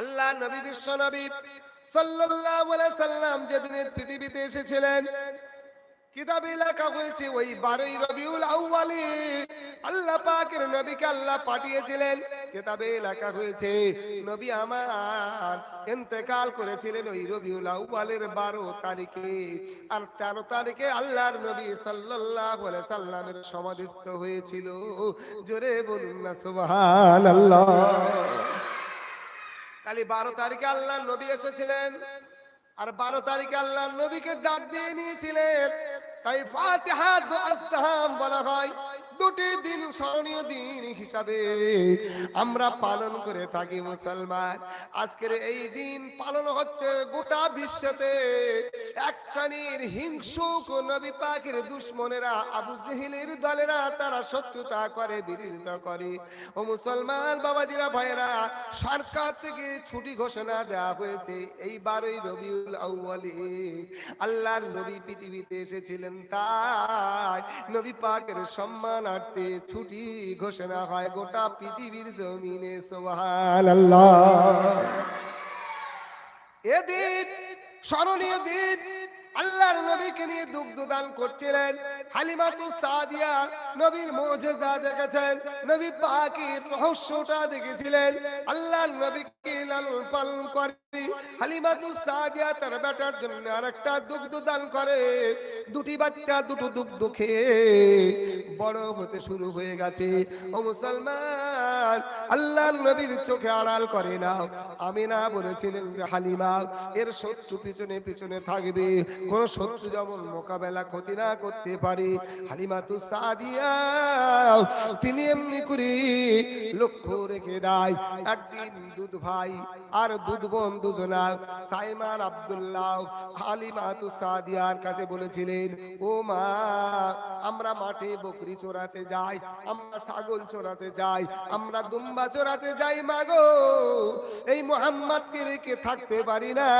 আল্লাহ নবী বিশ্ব নবী সাল্লাল্লাহু সাল্লাম যেদিনের পৃথিবীতে এসেছিলেন, কিতাবে লেখা হয়েছে, ওই বারোই রবিউল আউয়ালে আল্লাহ পাকের নবীকে আল্লাহ পাঠিয়েছিলেন। কিতাবে লেখা হয়েছে, নবী আমার ইন্তেকাল করেছিলেন ওই রবিউল আউয়ালের বারো তারিখে আর তেরো তারিখে আল্লাহর নবী সাল্লাল্লাহু আলাইহি সাল্লামের সমাধিস্থ হয়েছিল। জোরে বলুন না, সুবহানাল্লাহ। তাহলে বারো তারিখে আল্লাহ নবী এসেছিলেন। আর বারো তারিখে আল্লাহ নবীকে ডাক দিয়ে নিয়েছিলেন। তাই ফাতে হাত আস্তাহাম বলা হয়। দুটি দিন স্মরণীয় দিন হিসাবে আমরা পালন করে থাকি মুসলমান। আজকের এই দিন পালন হচ্ছে গোটা বিশ্বতে। এক শ্রেণির হিংসুক নবী পাকের দুশ্মনেরা, আবু জেহিলের দলেরা তারা শত্রুতা করে, বিরোধিতা করে। ও মুসলমান বাবাজিরা ভাইরা সরকার থেকে ছুটি ঘোষণা দেওয়া হয়েছে। এই বারোই রবিউল আউয়ালে আল্লাহর নবী পৃথিবীতে এসেছিলেন তাই নবী পাকের সম্মানার্থে ছুটি ঘোষণা হয়, গোটা পৃথিবীর জমিনে সোহান এদিন, স্মরণীয় দিন, আল্লাহর নবীকে নিয়ে দুগ্ধ দান করছিলেন। হালিমাতু সাদিয়া নবীর দেখেছেন। নবী রহস্যটা দেখেছিলেন। আল্লাহর নবীকে লালন পালন করে। হালিমাতু সাদিয়া তার বেটার জন্য আরেকটা দুগ্ধ দান করে। দুটি বাচ্চা দুটো দুগ্ধ খেয়ে বড় হতে শুরু হয়ে গেছে। ও মুসলমান, আল্লাহর নবীর চোখে আড়াল করে না। আমি না বলেছিলেন যে, হালিমা, এর শত্রু পিছনে পিছনে থাকবে। কোন শত্রু যেমন মোকাবেলা ক্ষতি না করতে পারে হালিমা তো সাদিয়া। তিনি এমনি করে লক্ষ্য রেখে দেয়। একদিন দুধ ভাই আর দুধ বোন দুজনা সাইমান আব্দুল্লাহ হালিমা তো সাদিয়ার কাছে বলেছিলেন, ও মা, আমরা মাঠে বকরি চোরাতে যাই, আমরা ছাগল চোরাতে যাই, আমরা দুম্বা চোরাতে যাই মাগো এই মোহাম্মদকে রেখে থাকতে পারি না।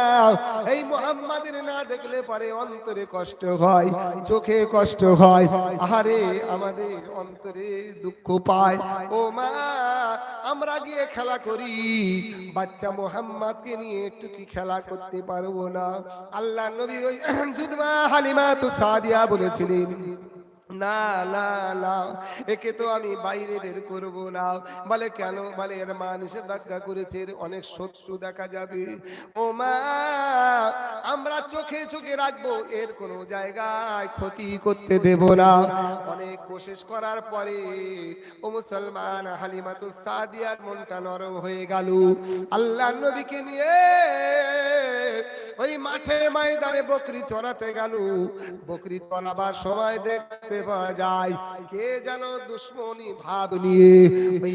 এই মোহাম্মদের না দেখলে পরে অন্তরে কষ্ট হয়, চোখে কষ্ট হয়। আহারে, আমাদের অন্তরে দুঃখ পায়। ও মা, আমরা গিয়ে খেলা করি। বাচ্চা মোহাম্মদকে নিয়ে একটু কি খেলা করতে পারব না? আল্লাহ নবী ওই দুধমা হালিমা তো সাদিয়া বলেছিলেন না না না। একে তো আমি বাইরে বের করব না। বলে কেন? বলে এর মা নিষেধাজ্ঞা করেছে অনেক শত্রু দেখা যাবে। ও মা, আমরা চোখে চোখে রাখব, এর কোনো জায়গায় ক্ষতি করতে দেব না। অনেক কোশিশ করার পরে, ও মুসলমান হালিমা তো সাদিয়ার মনটা নরম হয়ে গেল। আল্লাহ নবীকে নিয়ে ওই মাঠে ময়দানে বকরি চড়াতে গেল। বকরি চড়াবার সময় দেখতে পাওয়া কে যেন দুশ্মনী ভাব নিয়ে ওই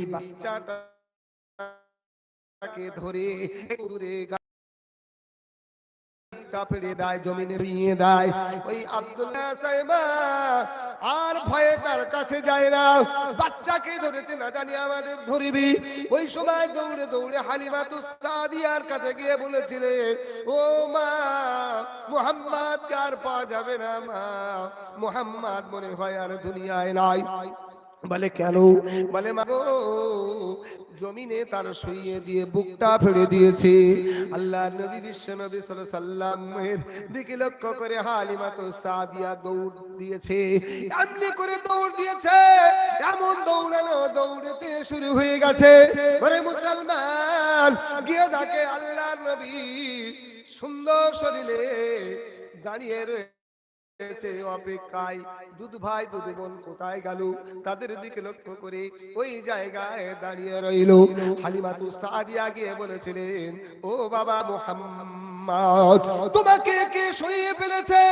তাকে ধরে দূরে গা ফেলে দেয়, জমিনে ভিঙে দেয়। ওই আব্দুল্লাহ সাহেবা, আর ভয়ে তার কাছে যায় না। বাচ্চাকে ধরেছে, না জানি আমাদের ধরিবি। ওই সময় দৌড়ে দৌড়ে হালিমা তু সাদিয়ার কাছে গিয়ে বলেছিলেন ও মা, মুহাম্মদ আর পাওয়া যাবে না মা? মুহাম্মদ মনে হয় আর দুনিয়ায় নাই। বলে, কেন? বলে মাগো জমিনে তার শুইয়ে দিয়ে বুকটা ফেড়ে দিয়েছে। আল্লাহ নবী বিশ্ব নবী সাল্লামের দিকে লক্ষ্য করে হালিমা তো সাদিয়া দৌড় দিয়েছে। এমনি করে দৌড় দিয়েছে। এমন দৌড়ানো দৌড়তে শুরু হয়ে গেছে। ওরে মুসলমান, গিয়ে ডাকে আল্লাহ নবী সুন্দর শরীরে দাঁড়িয়ে রয়ে দুধ ভাই বোন কোথায় গেল? তাদের দিকে লক্ষ্য করে ওই জায়গায় দাঁড়িয়ে বলেছিলেন, ও বাবা তোমাকে কে সইয়ে ফেলেছে?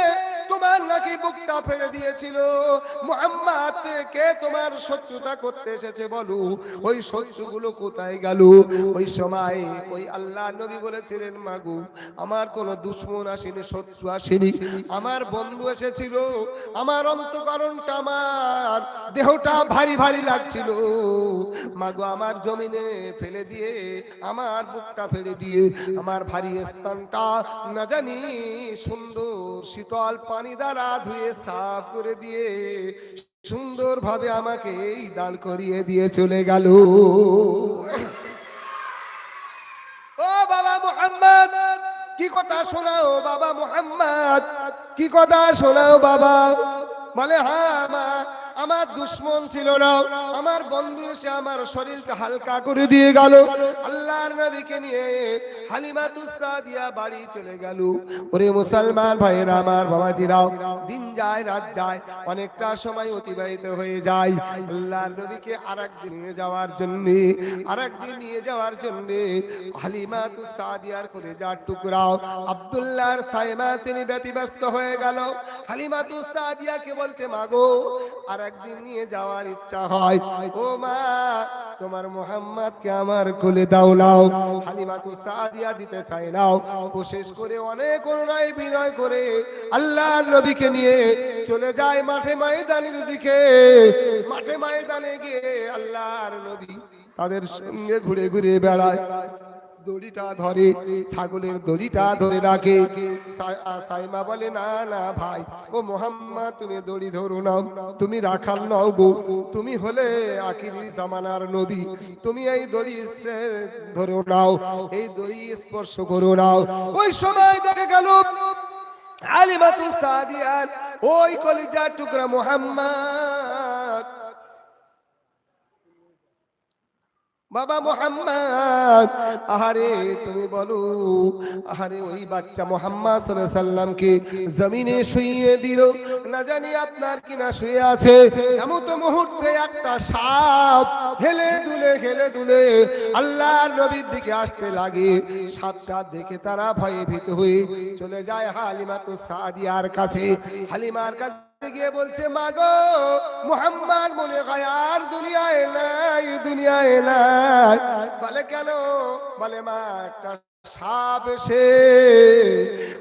তোমার নাকি বুকটা ফেলে দিয়েছিল? মোহাম্মদ, কে তোমার শত্রুতা করতে এসেছে বলো? ওই শত্রুগুলো কোথায় গেল? ওই সময় ওই আল্লাহ নবী বলেছিলেন, মাগু, আমার কোনো দুশ্মন আসেনি, শত্রু আসেনি। আমার বন্ধু এসেছিল। আমার অন্তকরণটা আমার, দেহটা ভারী ভারী লাগছিল। মাগো, আমার জমিনে ফেলে দিয়ে, আমার বুকটা ফেলে দিয়ে, আমার ভারী স্থানটা না জানি সুন্দর শীতল পানি দ্বারা ধুয়ে সাফ করে দিয়ে সুন্দরভাবে আমাকে এই দাঁড় করিয়ে দিয়ে চলে গেল। ও বাবা মোহাম্মদ, কি কথা শোনাও বাবা মোহাম্মদ, কি কথা শোনাও বাবা? বলে হ্যাঁ মা আমার দুশ্মন ছিল না। আমার বন্ধু এসে আমার শরীরটা হালকা করে দিয়ে গেল। আল্লাহর নবীকে নিয়ে হালিমাতুস সাদিয়া বাড়ি চলে গেল। ওরে মুসলমান ভাইয়েরা, আমার বাবাজিরাও, দিন যায়, রাত যায়, অনেকটা সময় অতিবাহিত হয়ে যায়। আল্লাহর নবীকে আরেকদিন নিয়ে যাওয়ার জন্য, আরেকদিন নিয়ে যাওয়ার জন্য হালিমাতুস সাদিয়ার করে যার টুকরাও আব্দুল্লাহর সাইমা, তিনি ব্যতিব্যস্ত হয়ে গেল। হালিমাতুস সাদিয়াকে বলছে, মাগো, আর একদিন নিয়ে যাওয়ার ইচ্ছা হয়। ও মা, তোমার মোহাম্মদকে আমার কোলে দাও নাও, হালিমাতু সাদিয়া দিতে চায় নাও। কোশিশ করে অনেক অনুরায় বিনয় করে আল্লাহ নবীকে নিয়ে চলে যায় মাঠে ময়দানের দিকে। মাঠে ময়দানে গিয়ে আল্লাহর নবী তাদের সঙ্গে ঘুরে ঘুরে বেড়ায়। দড়িটা ধরে, ছাগলের দড়িটা ধরে রাখে। সাইমা বলে, না না ভাই, ও মোহাম্মদ, তুমি দড়ি ধরো নাও, তুমি রাখাল নাও গো। তুমি হলে আখিরি জামানার নবী, তুমি এই দড়ি ধরো নাও, এই দড়ি স্পর্শ করো নাও। ওই সময় দেখে গেল আলিমাতু সাদিয়ার ওই কলিজার টুকরা মোহাম্মদ বাবা মোহাম্মদ, আহারে তুমি বলো, আহারে ওই বাচ্চা মোহাম্মদ সাল্লামকে জমিনে শুইয়ে দিল, না জানি আপনার কিনা শুয়ে আছে। এমন তো মুহূর্তে একটা সাপ হেলে দুলে হেলে দুলে আল্লাহর নবীর দিকে আসতে লাগে। সাপটা দেখে তারা ভয়ে ভীত হয়ে চলে যায় হালিমা তো সাদিয়ার কাছে। হালিমার কাছে গিয়ে বলছে মাগো মোহাম্মদ মনে হয় আর দুনিয়ায় নাই দুনিয়ায় নাই। বলে, কেন? বলে, মা, একটা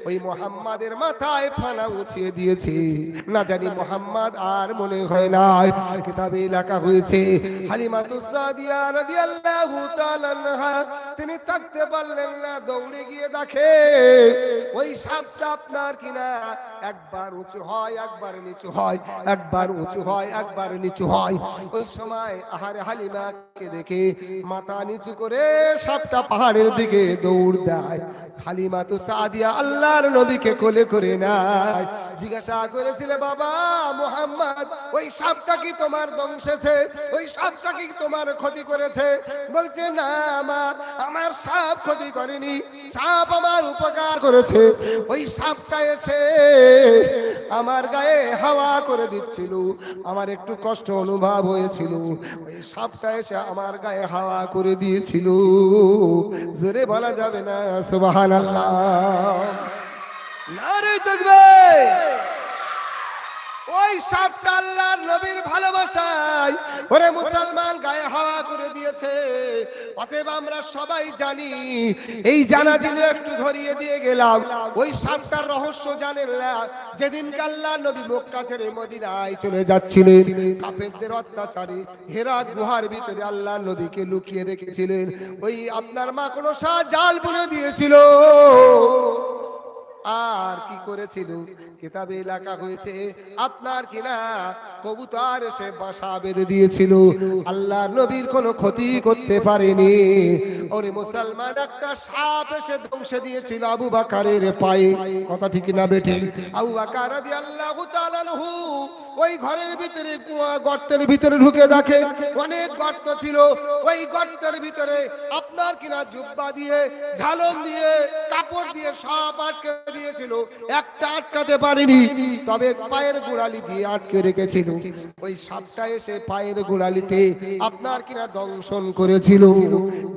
ওই মোহাম্মদের মাথায় ফানা উছিয়ে দিয়েছে। না জানি মোহাম্মদ আর মনে হয় নাই। কিতাবে লেখা হয়েছে তিনি থাকতে পারলেন না, দৌড়ে গিয়ে দেখে ওই সাপটা আপনার কিনা? একবার উঁচু হয়, একবার নিচু হয়, একবার উঁচু হয়, একবার নিচু হয়। ওই সময় আহারে হালিমাকে দেখে মাথা নিচু করে সাপটা পাহাড়ের দিকে দৌড় দেয়। হালিমা তো সাদিয়া আল্লাহর নবীকে কোলে করে জিজ্ঞাসা বাবা মোহাম্মদ, ওই সাপটা কি তোমার দংশেছে ওই সাপটা কি তোমার ক্ষতি করেছে? বলছে, না আমার আমার সাপ ক্ষতি করেনি। সাপ আমার উপকার করেছে। ওই সাপটা এসে আমার গায়ে হাওয়া করে দিচ্ছিল। আমার একটু কষ্ট অনুভব হয়েছিল। ওই সাপটা এসে আমার গায়ে হাওয়া করে দিয়েছিল। জোরে বলা যাবে না সুবাহান আল্লাহ নারে দেখবে ওই সাতটা আল্লাহর নবীর ভালোবাসায়। ওরে মুসলমান, গায়ে হাওয়া করে দিয়েছে। অতএব আমরা সবাই জানি, এই জানা দিলে একটু ধরিয়ে দিয়ে গেলাম। ওই সাতটার রহস্য জানেন না যেদিন আল্লাহ নবী মক্কা ছেড়ে মদিনায় চলে যাচ্ছিলেন, কাফেরদের অত্যাচারে হেরা গুহার ভিতরে আল্লাহ নবীকে লুকিয়ে রেখেছিলেন। ওই আপনার মা কোনো জাল বুনে দিয়েছিল। আর কি করেছিল? কিতাবে লেখা হয়েছে, আপনার কিনা কবুতর এসে বাসা বেঁধে দিয়েছিল। আল্লাহ নবীর কোনো ক্ষতি করতে পারেনি। ওরে মুসলমান, একটা সাপ এসে ধ্বংসে দিয়েছিল আবু বাকারের পায়ে। কথা ঠিক না বেঠে? আবু বাকার তাআলা আনহু ওই ঘরের ভিতরে কুয়া গর্তের ভিতরে ঢুকে দেখে। অনেক গর্ত ছিল। ওই গর্তের ভিতরে আপনার কিনা জুব্বা দিয়ে, ঝালন দিয়ে, কাপড় দিয়ে সব আটকে দিয়েছিল, একটা আটকাতে পারেনি, তবে পায়ের গোড়ালি দিয়ে আটকে রেখেছিল। ওই সাপটা এসে পায়ের গোড়ালিতে আপনার কিনা দংশন করেছিল।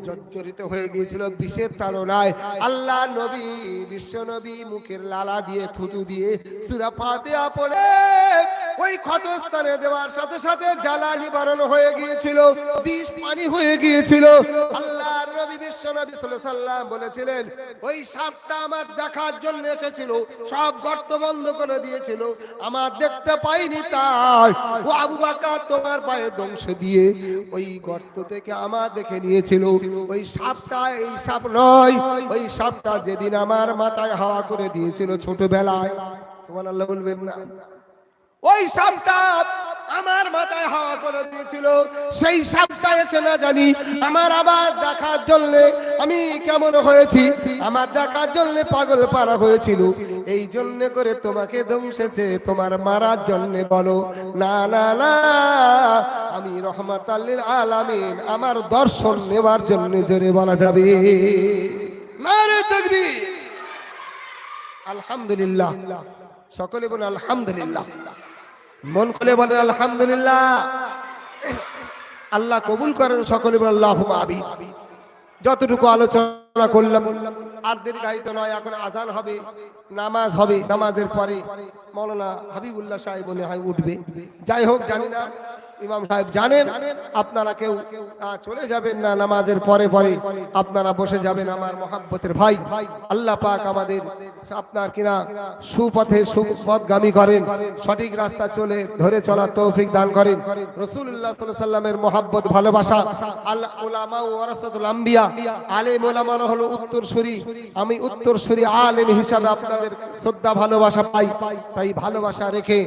জর্জরিত হয়ে গিয়েছিল বিশের তাড়নায় আল্লাহ নবী, বিশ্ব নবী মুখের লালা দিয়ে থুতু দিয়ে সুরা পাতে পড়ে। ওই ক্ষতস্থানে দেওয়ার সাথে সাথে জ্বালা নিবারণ হয়ে গিয়েছিল, বিষ পানি হয়ে গিয়েছিল। আল্লাহর নবী, বিশ্ব সাল্লাম বলেছিলেন, ওই সাপটা আমার দেখার জন্য এসেছিল, সব গর্ত বন্ধ করে দিয়েছিল, আমার দেখতে পাইনি তাই। ও আবু বাকার তোমার পায়ে দংশ দিয়ে ওই গর্ত থেকে আমার দেখে নিয়েছিল, ওই সাপটা এই সাপ নয়, ওই সাপটা যেদিন আমার মাথায় হাওয়া করে দিয়েছিল ছোটবেলায়। সুবহানাল্লাহ বলবেন না। ওই সাপটা আমার মাথায় হাওয়া করে দিয়েছিল। সেই সাপটা এসে না জানি আমার আবার দেখার জন্য আমি কেমন হয়েছি, আমার দেখার জন্য পাগল পারা হয়েছিল। এই জন্য করে তোমাকে দংসেছে তোমার মারার জন্য বলো। না না না, আমি রহমত আল্লিল আলামিন, আমার দর্শন নেবার জন্য জোরে বলা যাবে। আলহামদুলিল্লাহ। সকলে বলে আলহামদুলিল্লাহ। মন খুলে বলেন, আলহামদুলিল্লাহ। আল্লাহ কবুল করেন সকলে, বলেন আল্লাহ আবিদ যতটুকু আলোচনা করলাম, আর দীর্ঘায়িত নয়, এখন আজান হবে, নামাজ হবে, নামাজের পরে মৌলানা হাবিবুল্লাহ সাহেব মনে হয় উঠবে। যাই হোক, জানি না, ইমাম সাহেব জানেন, আপনারা কেউ চলে যাবেন না নামাজের পরে পরে, আপনারা বসে যাবেন আমার মহাব্বতের ভাই। আল্লাহ পাক আমাদের আপনার কিনা সুপথে সুপথগামী করেন, সঠিক রাস্তা চলে, ধরে চলার তৌফিক দান করেন। রসুল্লাহ সাল্লামের মহাব্বত, ভালোবাসা ওয়ারাসাতুল আম্বিয়া, আলেম আমি তাই ভালোবাসা রেখে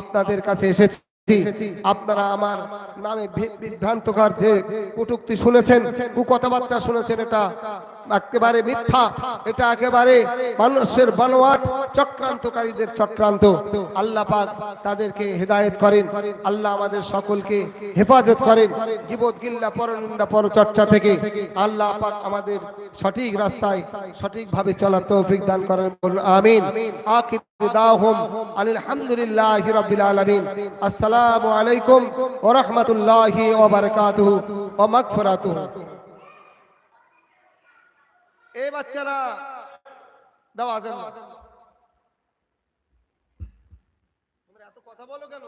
আপনাদের কাছে এসেছি। আপনারা আমার নামে বিভ্রান্তকর যে কটুক্তি শুনেছেন কথাবার্তা শুনেছেন, এটা একেবারে মিথ্যা। এটা একেবারে মানুষের বানোয়াট, চক্রান্তকারীদের চক্রান্ত। আল্লাহ পাক তাদেরকে হেদায়েত করেন। আল্লাহ আমাদের সকলকে হেফাজত করেন। গিবত, গিল্লা, পরনিন্দা, পরচর্চা থেকে। আল্লাহ পাক আমাদের সঠিক রাস্তায় সঠিকভাবে চলার তৌফিক দান করেন। বলুন, আমিন। আখির দাওহুম আলহামদুলিল্লাহি রাব্বিল আলামিন। আসসালামু আলাইকুম ওয়া রাহমাতুল্লাহি ওয়া বারাকাতুহু ওয়া মাগফিরাতুহু। এই বাচ্চারা দাও আজান। তোমরা এত কথা বলো কেন